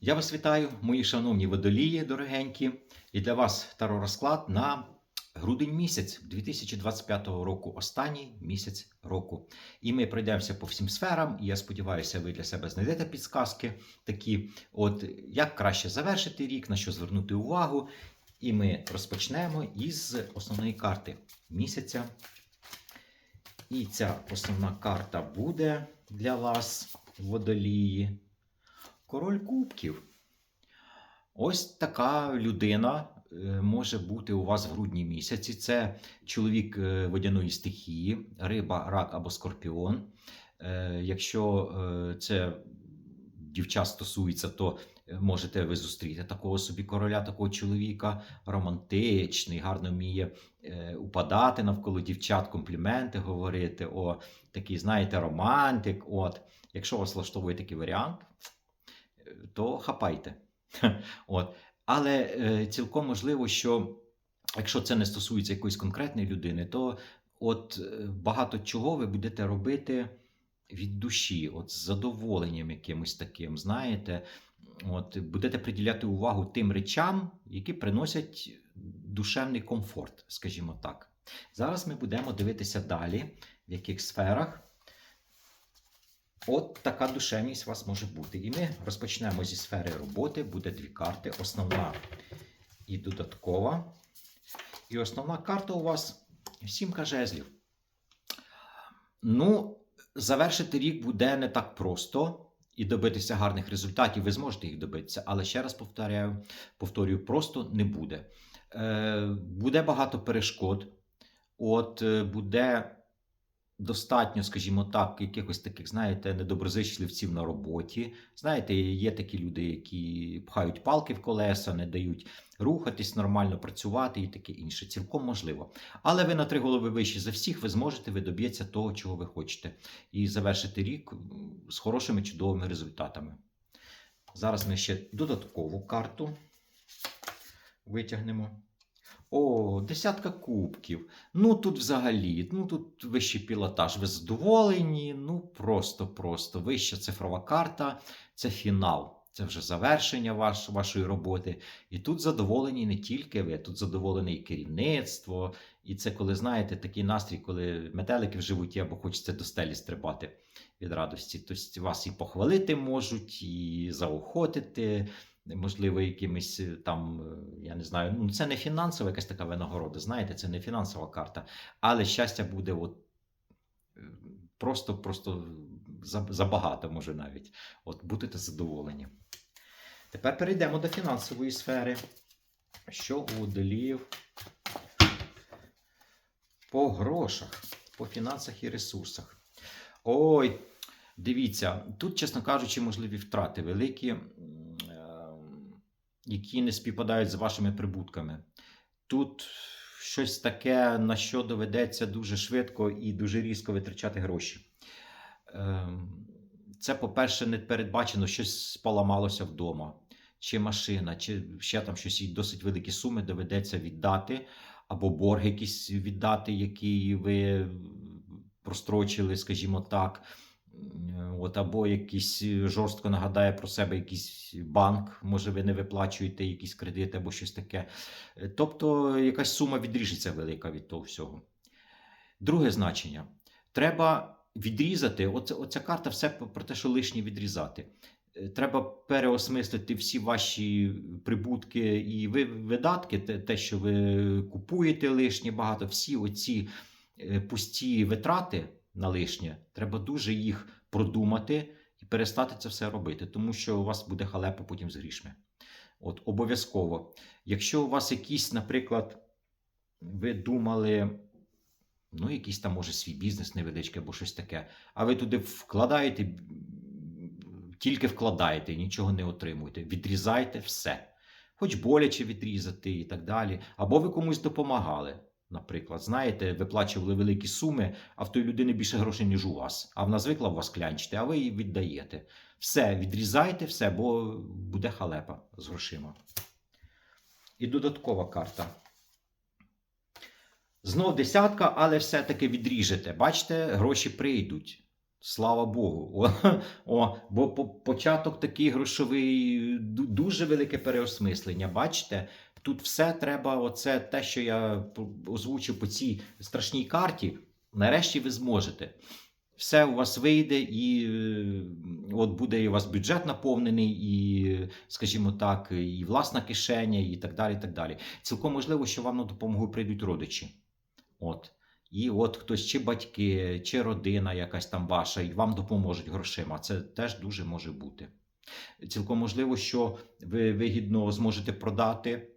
Я вас вітаю, мої шановні водолії, дорогенькі, і для вас таро розклад на грудень місяць 2025 року, останній місяць року. І ми пройдемося по всім сферам, і я сподіваюся, ви для себе знайдете підсказки такі, от як краще завершити рік, на що звернути увагу. І ми розпочнемо із основної карти місяця. І ця основна карта буде для вас, водолії. Король Кубків. Ось така людина е, може бути у вас в грудні місяці. Це чоловік е, водяної стихії, риба, рак або скорпіон. Е, Якщо це дівчат стосується, то можете ви зустріти такого собі короля, такого чоловіка, романтичний, гарно вміє упадати навколо дівчат, компліменти говорити. О, такий, знаєте, романтик. От. Якщо вас влаштовує такий варіант, то хапайте. От. Але е, цілком можливо, що якщо це не стосується якоїсь конкретної людини, то от е, багато чого ви будете робити від душі, от з задоволенням якимось таким, знаєте, от будете приділяти увагу тим речам, які приносять душевний комфорт, скажімо так. Зараз ми будемо дивитися далі, в яких сферах. От така душевність у вас може бути. І ми розпочнемо зі сфери роботи. Буде дві карти: основна і додаткова. І основна карта у вас сімка жезлів. Ну, завершити рік буде не так просто. І добитися гарних результатів ви зможете їх добитися, але ще раз повторяю, повторюю, просто не буде. Е, буде багато перешкод. От е, буде достатньо, скажімо так, якихось таких, знаєте, недоброзичливців на роботі. Знаєте, є такі люди, які пхають палки в колеса, не дають рухатись, нормально працювати і таке інше. Цілком можливо. Але ви на три голови вищі за всіх, ви зможете, ви доб'єтеся того, чого ви хочете, і завершити рік з хорошими чудовими результатами. Зараз ми ще додаткову карту витягнемо. О, десятка кубків. Ну тут взагалі, ну тут вищий пілотаж. Ви задоволені, ну просто-просто. Вища цифрова карта це фінал. Це вже завершення ваш, вашої роботи. І тут задоволені не тільки ви, тут задоволене і керівництво. І це коли, знаєте, такий настрій, коли метелики в животі або хочеться до стелі стрибати від радості. Тобто вас і похвалити можуть, і заохотити можливо, якимись е, там, е, я не знаю, ну це не фінансова якась така винагорода, знаєте, це не фінансова карта, але щастя буде от е, просто, просто забагато, може навіть. От будете задоволені. Тепер перейдемо до фінансової сфери. Що у водоліїв по грошах, по фінансах і ресурсах. Ой, дивіться, тут, чесно кажучи, можливі втрати великі, е, які не співпадають з вашими прибутками. Тут щось таке, на що доведеться дуже швидко і дуже різко витрачати гроші. Ем, Це, по-перше, не передбачено, щось поламалося вдома, чи машина, чи ще там щось досить великі суми доведеться віддати, або борг якийсь віддати, який ви прострочили, скажімо так. М, От, або якийсь е, жорстко нагадає про себе якийсь банк, може, ви не виплачуєте якісь кредити або щось таке. Е, Тобто якась сума відріжеться велика від того всього. Друге значення. Треба відрізати. Оце, оця карта все про те, що лишнє відрізати. Е, Треба переосмислити всі ваші прибутки і видатки, те, що ви купуєте лишнє багато, всі оці е, пусті витрати на лишнє, треба дуже їх продумати і перестати це все робити, тому що у вас буде халепа потім з грішми. От обов'язково. Якщо у вас якісь, наприклад, ви думали, ну, якийсь там, може, свій бізнес невеличкий або щось таке, а ви туди вкладаєте, тільки вкладаєте, нічого не отримуєте. Відрізайте все. Хоч боляче відрізати і так далі. Або ви комусь допомагали. Наприклад, знаєте, виплачували великі суми, а в той людини більше грошей, ніж у вас. А вона звикла у вас клянчити, а ви її віддаєте. Все, відрізайте все, бо буде халепа з грошима. І додаткова карта. Знов десятка, але все-таки відріжете. Бачите, гроші прийдуть. Слава Богу. О, о, бо початок такий грошовий, дуже велике переосмислення. Бачите, тут все треба, оце те, що я озвучив по цій страшній карті. Нарешті ви зможете. Все у вас вийде, і е, от буде у вас бюджет наповнений, і, скажімо так, і власна кишеня, і так далі. і так далі. Цілком можливо, що вам на допомогу прийдуть родичі. От. І от хтось, чи батьки, чи родина якась там ваша, і вам допоможуть грошима. Це теж дуже може бути. Цілком можливо, що ви вигідно зможете продати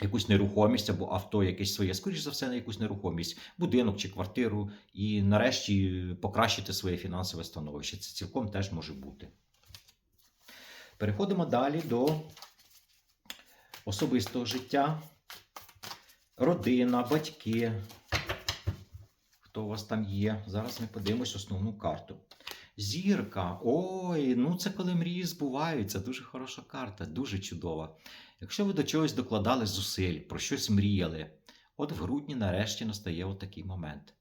якусь нерухомість або авто, якесь своє, скоріш за все, на якусь нерухомість, будинок чи квартиру, і нарешті покращити своє фінансове становище. Це цілком теж може бути. Переходимо далі до особистого життя. Родина, батьки. Хто у вас там є? Зараз ми подивимось основну карту. Зірка. Ой, ну це коли мрії збуваються. Дуже хороша карта, дуже чудова. Якщо ви до чогось докладали зусиль, про щось мріяли, от в грудні нарешті настає от момент.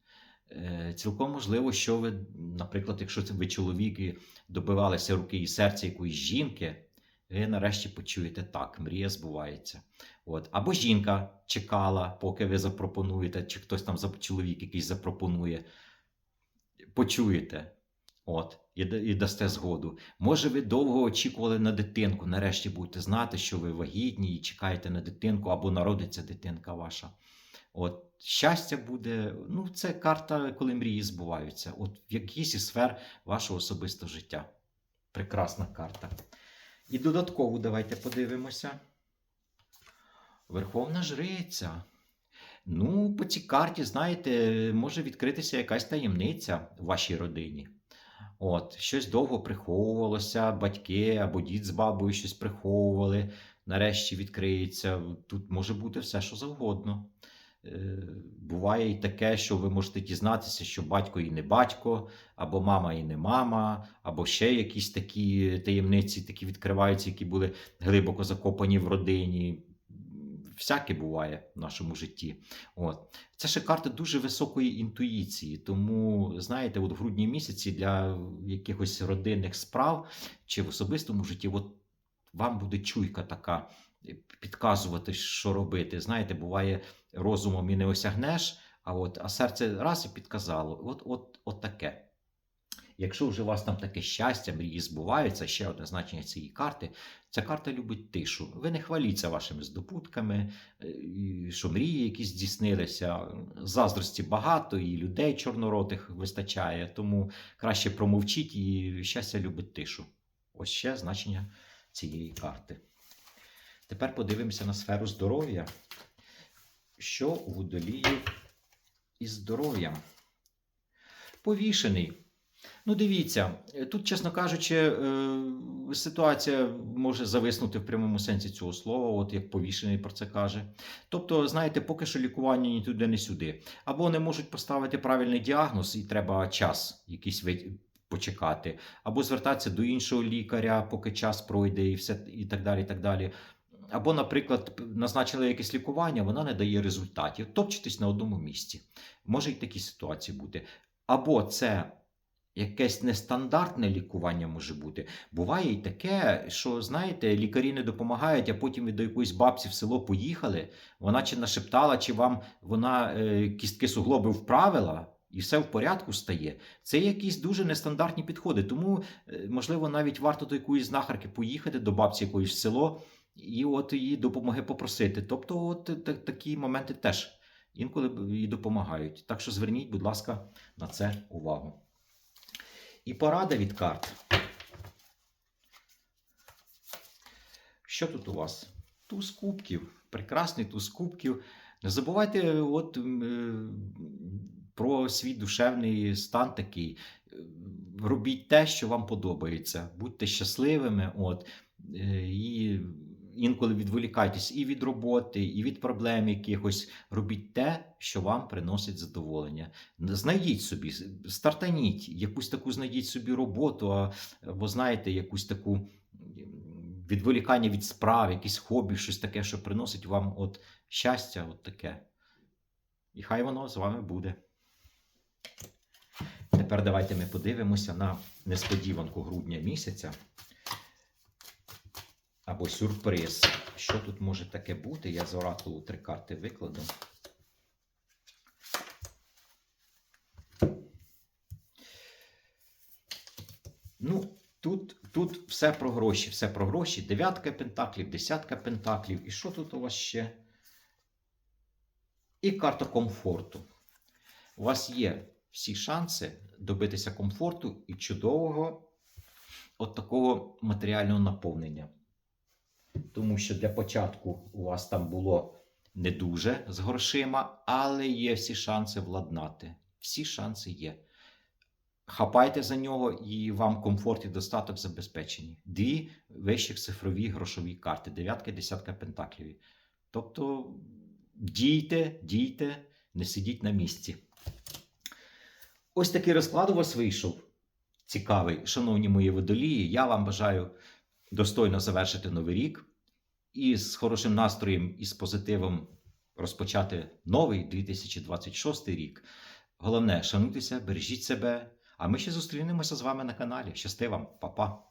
Е, Цілком можливо, що ви, наприклад, якщо ви чоловік і добивалися руки і серця якоїсь жінки, ви нарешті почуєте так, мрія збувається. От. Або жінка чекала, поки ви запропонуєте, чи хтось там чоловік якийсь запропонує. Почуєте. От, і, і дасте згоду. Може, ви довго очікували на дитинку. Нарешті будете знати, що ви вагітні і чекаєте на дитинку, або народиться дитинка ваша. От, щастя буде. Ну, це карта, коли мрії збуваються. От в якійсь із сфер вашого особистого життя. Прекрасна карта. І додатково давайте подивимося. Верховна жриця. Ну, по цій карті, знаєте, може відкритися якась таємниця в вашій родині. От, щось довго приховувалося, батьки або дід з бабою щось приховували. Нарешті відкриється. Тут може бути все, що завгодно. Е, Буває і таке, що ви можете дізнатися, що батько і не батько, або мама і не мама, або ще якісь такі таємниці, такі відкриваються, які були глибоко закопані в родині. Всяке буває в нашому житті. От. Це ще карта дуже високої інтуїції. Тому, знаєте, от в грудні місяці для якихось родинних справ чи в особистому житті, от вам буде чуйка така е, підказувати, що робити. Знаєте, буває, розумом і не осягнеш, а от а серце раз і підказало. От, от, от таке. Якщо вже у вас там таке щастя, мрії збуваються, ще одне значення цієї карти. Ця карта любить тишу. Ви не хваліться вашими здобутками, е, що мрії якісь здійснилися. Заздрості багато, і людей чорноротих вистачає, тому краще промовчіть і щастя любить тишу. Ось ще значення цієї карти. Тепер подивимося на сферу здоров'я. Що у водоліїв із здоров'ям? Повішений. Ну, дивіться, е, тут, чесно кажучи, е, ситуація може зависнути в прямому сенсі цього слова, от як повішений про це каже. Тобто, знаєте, поки що лікування ні туди, ні сюди. Або не можуть поставити правильний діагноз, і треба час якийсь почекати, або звертатися до іншого лікаря, поки час пройде, і все і так далі. і так далі. Або, наприклад, назначили якесь лікування, вона не дає результатів. Топчетесь на одному місці. Може і такі ситуації бути. Або це якесь нестандартне лікування може бути. Буває і таке, що знаєте, лікарі не допомагають, а потім ви до якоїсь бабці в село поїхали. Вона чи нашептала, чи вам вона е, кістки суглоби вправила. І все в порядку стає. Це якісь дуже нестандартні підходи. Тому, е, можливо, навіть варто до якоїсь знахарки поїхати, до бабці якоїсь в село, і от її допомоги попросити. Тобто, от та- такі моменти теж інколи і допомагають. Так що зверніть, будь ласка, на це увагу. І порада від карт. Що тут у вас? Туз кубків. Прекрасний туз кубків. Не забувайте от, е, про свій душевний стан такий. Робіть те, що вам подобається. Будьте щасливими. От, е, і інколи відволікайтесь і від роботи, і від проблем якихось. Робіть те, що вам приносить задоволення. Знайдіть собі, стартаніть, якусь таку знайдіть собі роботу, або знаєте, якусь таку відволікання від справ, якісь хобі, щось таке, що приносить вам от щастя, от таке. І хай воно з вами буде. Тепер давайте ми подивимося на несподіванку грудня місяця. Або сюрприз. Що тут може таке бути? Я з оракулу три карти викладу. Ну, тут, тут все про гроші, все про гроші. Дев'ятка пентаклів, десятка пентаклів. І що тут у вас ще? І карта комфорту. У вас є всі шанси добитися комфорту і чудового от такого матеріального наповнення. Тому що для початку у вас там було не дуже з грошима, але є всі шанси владнати. Всі шанси є. Хапайте за нього, і вам комфорт і достаток забезпечені. Дві вищих цифрові грошові карти, дев'ятка, десятка пентаклів. Тобто дійте, дійте, не сидіть на місці. Ось такий розклад у вас вийшов. Цікавий, шановні мої водолії. Я вам бажаю достойно завершити новий рік і з хорошим настроєм і з позитивом розпочати новий 2026 рік. Головне, шануйтеся, бережіть себе. А ми ще зустрінемося з вами на каналі. Щасти вам, Па-па!